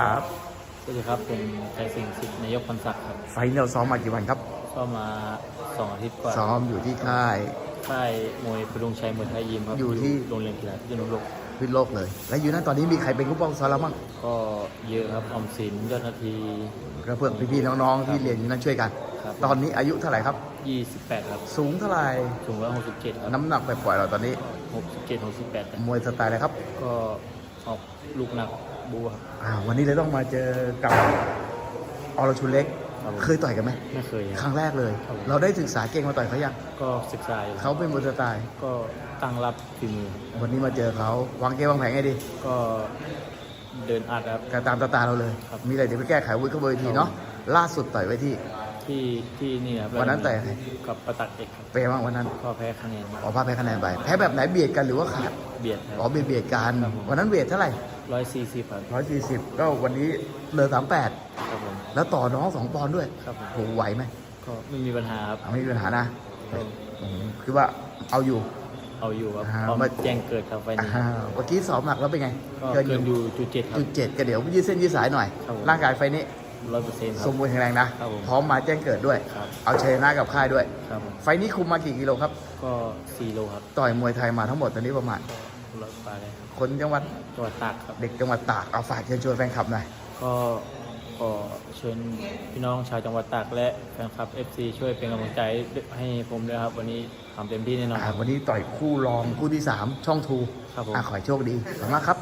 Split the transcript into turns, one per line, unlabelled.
ครับ
สวัสดีครับผมใจสิงห์สิทธิ์นายกพรศักดิ์ครับ
ไฟล์เราซ้อมมากี่วันครับ
ก็มาสองอาทิตย์กว่า
ซ้อมอยู่ที่ค่าย
ค่ายมวยพดุงชัยมวยไทยยิมครับ
อยู่ที่
โรงเรียนกีฬาที่นรก
พิษโลกเลย และอยู่นั้นตอนนี้มีใครเป็นผู้ป้องซ้อมเราบ้าง
ก็เยอะครับออมสินยอดนาที
ก็เพื่อนพี่ๆน้องๆที่เรียนอยู่นั้นช่วยกัน
ครับ
ตอนนี้อายุเท่าไหร่ครับ
28 ครับ
สูงเท่าไหร่
สูง167ครับ
น้ำหนักไปปล่อยๆเราตอนนี้
67 68ครับ
มวยสไตล์อะไรครับ
ก็ ออกลูกหนักบูครับ
อ่าวันนี้เลยต้องมาเจอกับอรชุนเล็ก
ครับผม
เคยต่อยกันไหม
ไม่เคย
ค
ค
รั้
รับ
งแรกเลย
ครับผม
เราได้ศึกษาเก่งมาต่อยเขายัง
ก็ศึกษาอยู่
เขาเป็นมวยสไตล์
ก็ตั้งรับฝีมือ
วันนี้มาเจอเขาวางเกมวางแผนไงดี
ก็เดินอัดครับ
ก็ตามสไตล์เราเลย
ครับ
มีอะไรเดี๋ยวไปแก้ไขวุ้ยเข้าเวทีเนาะล่าสุดต่อยไว้ที่
ที่ที่นี่ครับ
วันนั้นแต่
กับประตักเอกครับ
เปย์บ้างวันนั้น
ก็แพ้คะแนน
ออกมาแพ้คะแนนไปแพ้แบบไหนเบียดกันหรือว่าขาด
เบียดค
อ๋อ
รับ
เบียดเบียดกัน
ครับผม
วันนั้นเวทเท่าไหร่
ร้อยสี่สิบครับ
ร้อยสี่สิบก็วันนี้เหลือสามแปด
ครับผม
แล้วต่อน้องสองปอนด์ด้วย
ครับผม
โหไหวไหม
ก็ไม่มีปัญหาครับ
อะไม่มีปัญหานะ
ก็
อืมคือว่าเอาอยู่
เอาอยู่ครับ
อ่า
พร้อม
มา
แจ้งเกิดครับไฟล์นี้
อ่าเมื่อกี้สอบหนักแล้วเป็นไง
ก็เกินอยู่จุดเจ็ดครับ
จุดเจ็ดก็เดี๋ยวยืดเส้นยืดสายหน่อย
ครับผม
ร่างกายไฟนี้
ร้อยเปอร์เซ็นต์ครั
ส
บ
มบูรณ์แข็งแรงนะ
ครับผม
พร้อมมาแจ้งเกิดด้วย
ครับ
เอาชัยชนะกับค่ายด้วย
ครับผม
ไฟนี้คุมมากี่กิโลครับ
ก็สี่โลครับ
ต่อยมวยไทยมาทั้งหมดตอนนี้ประมาณ
ก็ร้อยปลายเลยครับ
คนจังหวัด
จังหวัดตากครับ
เด็กจังหวัดตากเอาฝากเชิญชวนแฟนคลับหน่อย
ก็ก็เชิญพี่น้องชาวจังหวัดตากและแฟนคลับ FC ช่วยเป็นกำลังใจให้ผมด้วยครับ วันนี้ทำเต็มที่แน่นอน
อ่าวันนี้ต่อยคู่รองคู่ที่ 3 ช่องทู
ครับผม
อะขอให้โชคดีขอบคุณมากครับ